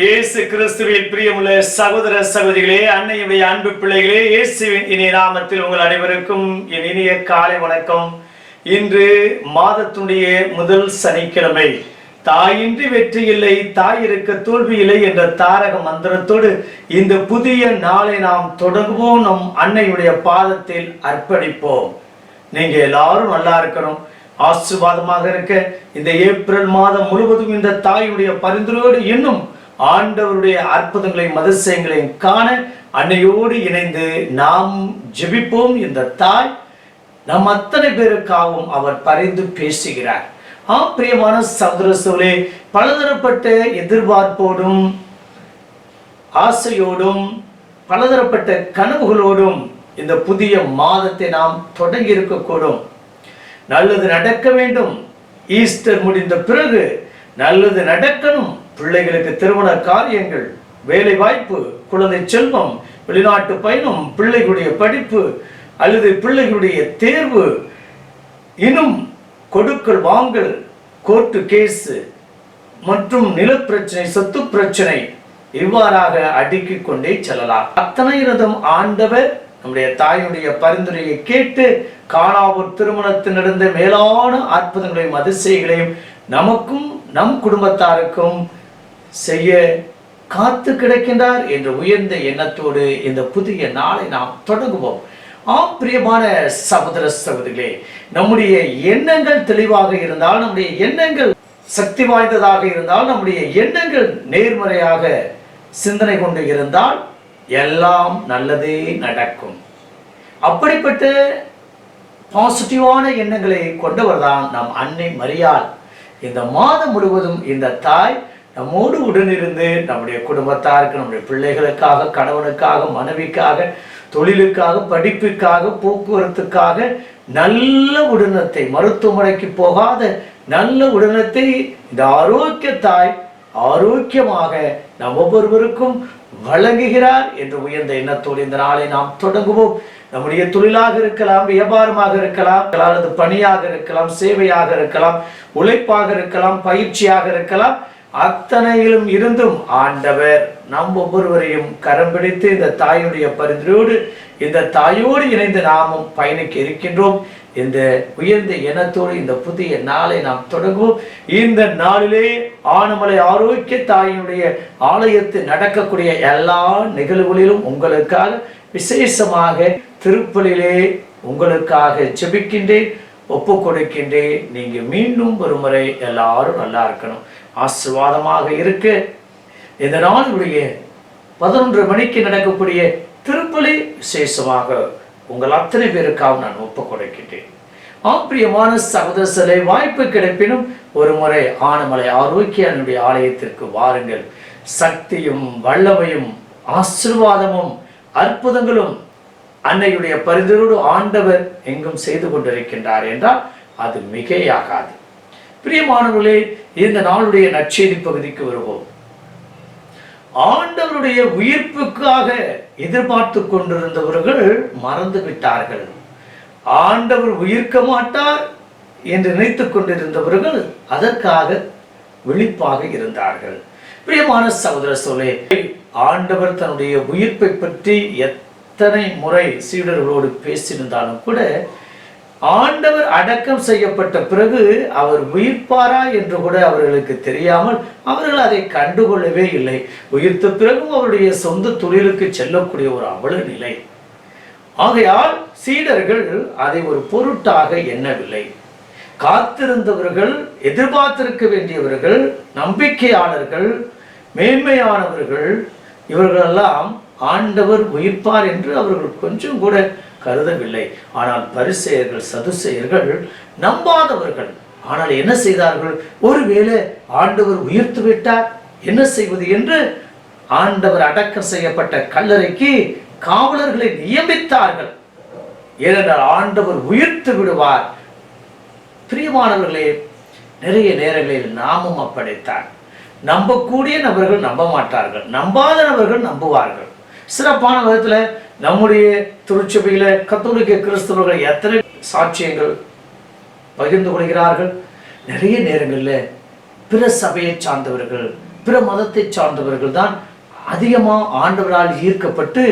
இயேசு கிறிஸ்துவின் பிரியமுள்ள சகோதர சகோதரிகளே அன்னையுடைய அன்பு பிள்ளைகளே இயேசுவின் இனிய நாமத்தில் உங்கள் அனைவருக்கும் என் இனிய காலை வணக்கம். இன்று மாதத்துடைய முதல் சனிக்கிழமை. தாயின்றி வெற்றி இல்லை தாய் இருக்க தோல்வி இல்லை என்ற தாரக மந்திரத்தோடு இந்த புதிய நாளை நாம் தொடங்குவோம் நம் அன்னையுடைய பாதத்தில் அர்ப்பணிப்போம். நீங்க எல்லாரும் நல்லா இருக்கணும் ஆசீர்வாதமாக இருக்க. இந்த ஏப்ரல் மாதம் முழுவதும் இந்த தாயுடைய பரிந்துரையோடு இன்னும் ஆண்டவருடைய அற்புதங்களையும் மதசயங்களையும் காண அன்னையோடு இணைந்து நாம் ஜெபிப்போம். இந்த தாய் நம் அத்தனை பேருக்காகவும் அவர் பரிந்து பேசுகிறார். ஆ பிரியமான சகோதர சோழே பலதரப்பட்ட எதிர்பார்ப்போடும் ஆசையோடும் பலதரப்பட்ட கனவுகளோடும் இந்த புதிய மாதத்தை நாம் தொடங்கி இருக்கக்கூடும். நல்லது நடக்க வேண்டும். ஈஸ்டர் முடிந்த பிறகு நல்லது நடக்கணும். பிள்ளைகளுக்கு திருமண காரியங்கள் வேலை வாய்ப்பு குழந்தை செல்வம் வெளிநாட்டு பயணம் பிள்ளைகளுடைய படிப்பு அல்லது பிள்ளைகளுடைய தேர்வு இன்னும் கொடுக்கல் வாங்கல் கோர்ட்டு கேஸ் மற்றும் நிலப்பிரச்சனை சொத்து பிரச்சனை இவ்வாறாக அடுக்கிக் கொண்டே செல்லலாம். அத்தனை ரதம் ஆண்டவர் நம்முடைய தாயுடைய பரிந்துரையை கேட்டு காணாவூர் திருமணத்தில் நடந்த மேலான அற்புதங்களையும் அதிசயங்களையும் நமக்கும் நம் குடும்பத்தாருக்கும் செய்ய காத்து கிடக்கின்றார் என்ற உயர்ந்த எண்ணத்தோடு இந்த புதிய நாளை நாம் தொடங்குவோம். ஆம் பிரியமான சகோதர சகோதரிகளே நம்முடைய எண்ணங்கள் தெளிவாக இருந்தால் நம்முடைய எண்ணங்கள் சக்தி வாய்ந்ததாக இருந்தால் நம்முடைய எண்ணங்கள் நேர்மறையாக சிந்தனை கொண்டு இருந்தால் எல்லாம் நல்லதே நடக்கும். அப்படிப்பட்ட பாசிட்டிவான எண்ணங்களை கொண்டவர் தான் நம் அன்னை மரியாள். இந்த மாதம் முழுவதும் இந்த தாய் நம்மோடு உடனிருந்து நம்முடைய குடும்பத்தாருக்கு நம்முடைய பிள்ளைகளுக்காக கணவனுக்காக மனைவிக்காக தொழிலுக்காக படிப்புக்காக போக்குவரத்துக்காக நல்ல உடனத்தை மருத்துவமனைக்கு போகாத நல்ல உடனத்தை இந்த ஆரோக்கிய தாய் ஆரோக்கியமாக நம் ஒவ்வொருவருக்கும் வழங்குகிறார் என்று உயர்ந்த எண்ணத்தோடு இந்த நாளை நாம் தொடங்குவோம். நம்முடைய தொழிலாக இருக்கலாம் வியாபாரமாக இருக்கலாம் அல்லது பணியாக இருக்கலாம் சேவையாக இருக்கலாம் உழைப்பாக இருக்கலாம் பயிற்சியாக இருக்கலாம் அத்தனையிலும் இருந்தும் ஆண்டவர் நம் ஒவ்வொருவரையும் கரம் பிடித்து இந்த தாயுடைய பரிந்துரையோடு இந்த தாயோடு இணைந்து நாமும் பயணிக்க இருக்கின்றோம். இந்த உயர்ந்த எண்ணத்தோடு இந்த புதிய நாளை நாம் தொடங்குவோம். இந்த நாளிலே ஆனமலை ஆரோக்கிய தாயினுடைய ஆலயத்தில் நடக்கக்கூடிய எல்லா நிகழ்வுகளிலும் உங்களுக்காக விசேஷமாக திருப்பலிலே உங்களுக்காக செபிக்கின்றேன் ஒப்பு கொடுக்கின்றேன். நீங்கள் மீண்டும் ஒரு முறை எல்லாரும் நல்லா இருக்கணும். ஆசிர்வாதமாக இருக்கு. இந்த நாளுடைய பதினொன்று மணிக்கு நடக்கக்கூடிய திருப்பலி விசேஷமாக உங்கள் அத்தனை பேருக்காக நான் ஒப்பு கொடுக்கின்றேன். ஆப்பிரியமான சகோதரசலை வாய்ப்பு கிடைப்பினும் ஒரு முறை ஆனமலை ஆரோக்கியனுடைய ஆலயத்திற்கு வாருங்கள். சக்தியும் வல்லமையும் ஆசிர்வாதமும் அற்புதங்களும் அன்னையுடைய பரிந்துரோடு ஆண்டவர் எங்கும் செய்து கொண்டிருக்கின்றார் என்றால் அது மிகையாகாது. பிரியமானவர்களே இந்த நாளுடைய நற்செய்தி பகுதிக்கு வருவோம். ஆண்டவருடைய உயிர்ப்புக்காக எதிர்பார்த்து கொண்டிருந்தவர்கள் மறந்து விட்டார்கள். ஆண்டவர் உயிர்க்க மாட்டார் என்று நினைத்துக் கொண்டிருந்தவர்கள் அதற்காக விழிப்பாக இருந்தார்கள். பிரியமான சகோதர சொல்லே ஆண்டவர் தன்னுடைய உயிர்ப்பை பற்றி எத்தனை முறை சீடர்களோடு பேசியிருந்தாலும் கூட ஆண்டவர் அடக்கம் செய்யப்பட்ட பிறகு அவர் உயிர்ப்பாரா என்று கூட அவர்களுக்கு தெரியாமல் அவர்கள் அதை கண்டுகொள்ளவே இல்லை. உயிர்த்த பிறகும் அவருடைய சொந்த தொழிலுக்கு செல்லக்கூடிய ஒரு அவல நிலை. ஆகையால் சீடர்கள் அதை ஒரு பொருட்டாக எண்ணவில்லை. காத்திருந்தவர்கள் எதிர்பார்த்திருக்க வேண்டியவர்கள் நம்பிக்கையாளர்கள் மேன்மையானவர்கள் இவர்களெல்லாம் ஆண்டவர் உயிர்ப்பார் என்று அவர்கள் கொஞ்சம் கூட கருதவில்லை. ஆனால் பரிசெயர்கள் சதுசெயர்கள் நம்பாதவர்கள். ஆனால் என்ன செய்தார்கள்? ஒருவேளை ஆண்டவர் உயிர்த்து விட்டார் என்ன செய்வது என்று ஆண்டவர் அடக்கம் செய்யப்பட்ட கல்லறைக்கு காவலர்களை நியமித்தார்கள். ஏனென்றால் ஆண்டவர் உயிர்த்து விடுவார். பிரியமானவர்களே நிறைய நேரங்களில் நாமும் அப்படித்தான். நம்பக்கூடிய நபர்கள் நம்ப மாட்டார்கள் நம்பாத நபர்கள் நம்புவார்கள். சிறப்பான விதத்தில் நம்முடைய திருச்சபையில் கத்தோலிக்க கிறிஸ்தவர்கள் எத்தனை சாட்சியங்கள் பகிர்ந்து கொள்கிறார்கள்? நிறைய நேரங்களில் பிற சபையை சார்ந்தவர்கள் பிற மதத்தை சார்ந்தவர்கள் தான் அதிகமாக ஆண்டவரால் ஈர்க்கப்பட்டு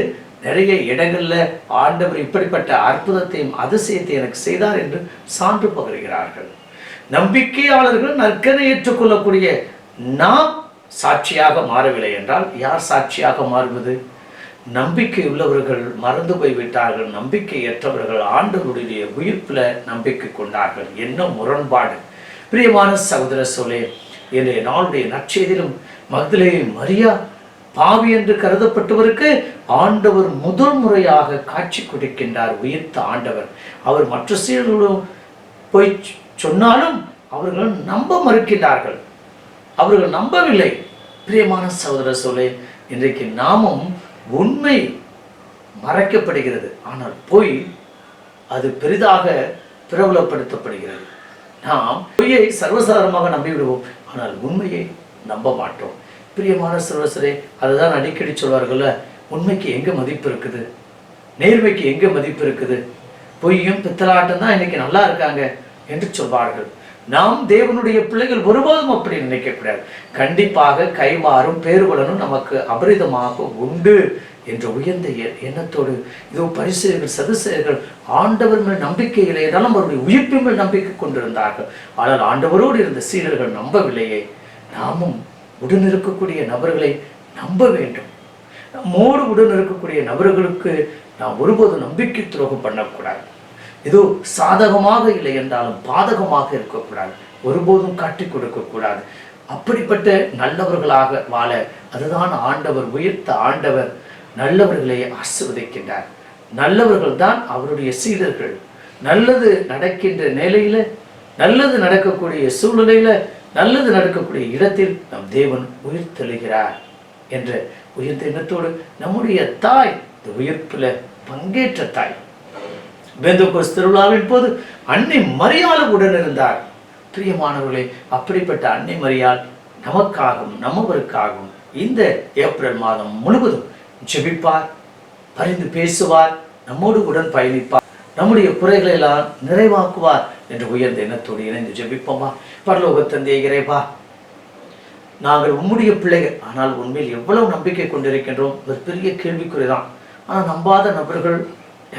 நிறைய இடங்களில் ஆண்டவர் இப்படிப்பட்ட அற்புதத்தையும் அதிசயத்தை எனக்கு செய்தார் என்று சான்று பகர்கிறார்கள். நம்பிக்கையாளர்கள் நற்கனை ஏற்றுக்கொள்ளக்கூடிய நாம் சாட்சியாக மாறவில்லை என்றால் யார் சாட்சியாக மாறுவது? நம்பிக்கை உள்ளவர்கள் மறந்து போய்விட்டார்கள் நம்பிக்கையற்றவர்கள் ஆண்டவருடைய உயிர்ப்பில் நம்பிக்கை கொண்டார்கள். என்ன முரண்பாடு. பிரியமான சகோதர சோலே இன்றைய நாளுடைய நற்செய்திலும் மகதிலே மரியா பாவி என்று கருதப்பட்டவருக்கு ஆண்டவர் முதல் முறையாக காட்சி கொடுக்கின்றார் உயிர்த்த ஆண்டவர். அவர் மற்ற சீர்களும் போய் சொன்னாலும் அவர்கள் நம்ப மறுக்கின்றார்கள். அவர்கள் நம்பவில்லை. பிரியமான சகோதர சோலே இன்றைக்கு நாமும் உண்மை மறைக்கப்படுகிறது. ஆனால் பொய் அது பெரிதாக பிரபலப்படுத்தப்படுகிறது. நாம் பொய்யை சர்வசாதாரணமாக நம்பிவிடுவோம். ஆனால் உண்மையை நம்ப மாட்டோம். பிரியமான சர்வசரே அதுதான் அடிக்கடி சொல்வார்கள்ல உண்மைக்கு எங்க மதிப்பு இருக்குது? நேர்மைக்கு எங்க மதிப்பு இருக்குது? பொய்யும் பித்தலாட்டம் தான் இன்னைக்கு நல்லா இருக்காங்க என்று சொல்வார்கள். நாம் தேவனுடைய பிள்ளைகள் ஒருபோதும் அப்படி நினைக்கக்கூடாது கண்டிப்பாக கைமாறும் பேருவலனும் நமக்கு அபரிதமாக உண்டு என்ற உயர்ந்த எ- எண்ணத்தோடு இதோ பரிசுகள் சதுசேயர்கள் ஆண்டவர் மேல் நம்பிக்கை இல்லை அவருடைய உயிர்ப்பின் மேல் நம்பிக்கை கொண்டிருந்தார்கள். ஆனால் ஆண்டவரோடு இருந்த சீடர்கள் நம்பவில்லையே. நாமும் உடன் இருக்கக்கூடிய நபர்களை நம்ப வேண்டும். நம்மோடு உடன் இருக்கக்கூடிய நபர்களுக்கு நாம் ஒருபோதும் நம்பிக்கை துரோகம் பண்ணக்கூடாது. ஏதோ சாதகமாக இல்லை என்றாலும் பாதகமாக இருக்கக்கூடாது. ஒருபோதும் காட்டிக் கொடுக்கக்கூடாது அப்படிப்பட்ட நல்லவர்களாக வாழ அதுதான் ஆண்டவர் உயர்த்த ஆண்டவர் நல்லவர்களை ஆசிர்வதிக்கின்றார். நல்லவர்கள் தான் அவருடைய சீடர்கள். நல்லது நடக்கின்ற நிலையில நல்லது நடக்கக்கூடிய சூழ்நிலையில நல்லது நடக்கக்கூடிய இடத்தில் நம் தேவன் உயிர் தெழுகிறார் என்ற உயிர்த்த எண்ணத்தோடு நம்முடைய தாய் இந்த உயிர்ப்பில் பங்கேற்ற தாய் பெந்தகோஸ் திருவிழாவின் போது அன்னை மரியாள் உடன் இருந்தார். பிரியமானவர்களே அப்படிப்பட்ட அன்னை மரியாள் நமக்காகவும் நம்மவருக்காகவும் இந்த ஏப்ரல் மாதம் முழுவதும் ஜெபிப்பார் பரிந்து பேசுவார் நம்மோடு உடன் பயணிப்பார் நம்முடைய குறைகளை எல்லாம் நிறைவாக்குவார் என்று உயர்ந்த எண்ணத்தோடு இணைந்து ஜெபிப்போமா? பரலோக தந்தை இறைவா நாங்கள் உம்முடைய பிள்ளைகள் ஆனால் உண்மையில் எவ்வளவு நம்பிக்கை கொண்டிருக்கின்றோம்? ஒரு பெரிய கேள்விக்குறிதான். ஆனால் நம்பாத நபர்கள்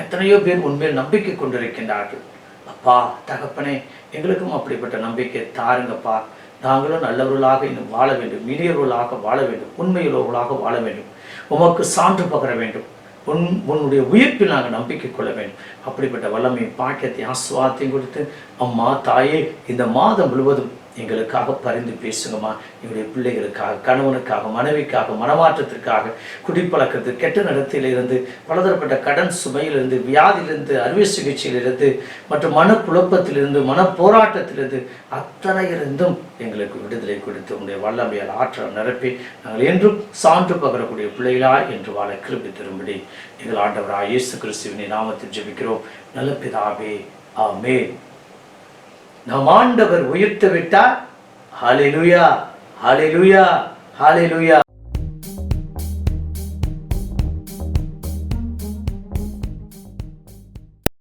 எத்தனையோ பேர் உண்மையில் நம்பிக்கை கொண்டிருக்கின்றார்கள். அப்பா தகப்பனே எங்களுக்கும் அப்படிப்பட்ட நம்பிக்கை தாருங்கப்பா. நாங்களும் நல்லவர்களாக இன்னும் வாழ வேண்டும் இனியவர்களாக வாழ வேண்டும் உண்மையுள்ளவர்களாக வாழ வேண்டும். உமக்கு சான்று பகர வேண்டும். உன் உன்னுடைய உயிர்ப்பில் நாங்கள் நம்பிக்கை கொள்ள வேண்டும். அப்படிப்பட்ட வல்லமையும் பாக்கியத்தையும் ஆசுவாத்தையும் கொடுத்து அம்மா தாயே இந்த மாதம் முழுவதும் எங்களுக்காக பரிந்து பேசுங்கம்மா. எங்களுடைய பிள்ளைகளுக்காக கணவனுக்காக மனைவிக்காக மனமாற்றத்திற்காக குடிப்பழக்கத்து கெட்ட நடத்திலிருந்து பலதரப்பட்ட கடன் சுமையிலிருந்து வியாதியிலிருந்து அறுவை சிகிச்சையிலிருந்து மற்றும் மனக்குழப்பத்திலிருந்து மன போராட்டத்திலிருந்து அத்தனையிலிருந்தும் எங்களுக்கு விடுதலை கொடுத்து உங்களுடைய வல்லமையால் ஆற்றல் நிரப்பி நாங்கள் என்றும் சான்று பகரக்கூடிய பிள்ளைகளா என்று வாழ கிருபி திரும்படி எங்கள் ஆண்டவராக இயேசு கிறிஸ்துவினை நாமத்தில் ஜெபிக்கிறோம். நல்ல பிதாவே ஆமே நம் ஆண்டவர் உயிர்த்து விட்டார் ஹாலிலுயா ஹாலிலுயா ஹாலிலுயா